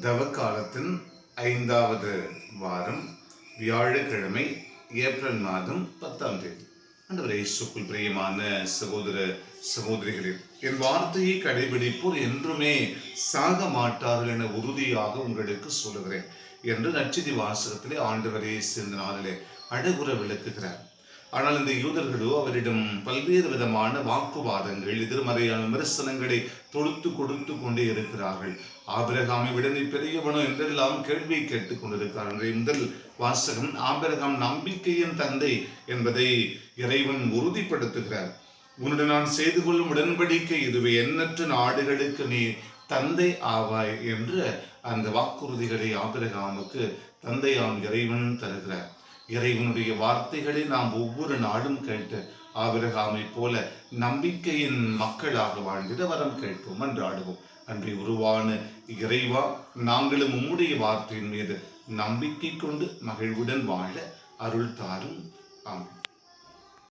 தவக்காலத்தின் ஐந்தாவது வாரம் வியாழக்கிழமை ஏப்ரல் மாதம் பத்தாம் தேதி. ஆண்டவரே இயேசுக்குள் பிரியமான சகோதர சகோதரிகளே என் வார்த்தையை கடைபிடிப்போர் என்றுமே சாக மாட்டார்கள் என உறுதியாக உங்களுக்கு சொல்லுகிறேன் என்று நச்சிதி வாசகத்திலே ஆண்டவரே சேர்ந்த நாளிலே அழகுற விளக்குகிறார். ஆனால் இந்த யூதர்களோ அவரிடம் பல்வேறு விதமான வாக்குவாதங்கள் எதிர்மறையான விமர்சனங்களை தொடுத்து கொடுத்து கொண்டே இருக்கிறார்கள். ஆபிரகாமை விட நீ பெரியவனோ என்றெல்லாம் கேள்வி கேட்டுக் கொண்டிருக்கிறார்கள் முதல் வாசகம் ஆபிரகாம் நம்பிக்கையின் தந்தை என்பதை இறைவன் உறுதிப்படுத்துகிறார். உன்னுடன் நான் செய்து கொள்ளும் உடன்படிக்கை இதுவே. எண்ணற்ற நாடுகளுக்கு நீ தந்தை ஆவாய் என்று அந்த வாக்குறுதிகளை ஆபிரகாமுக்கு தந்தையாம் இறைவன் தருகிறார். இறைவனுடைய வார்த்தைகளை நாம் ஒவ்வொரு நாளும் கேட்டு ஆபிரகாமை போல நம்பிக்கையின் மக்களாக வாழ்ந்திட வரம் கேட்போம் என்றாடுவோம். அன்றை உருவான இறைவா நாங்களும் உம்முடைய வார்த்தையின் மீது நம்பிக்கை கொண்டு மகிழ்வுடன் வாழ அருள் தாரும். ஆமாம்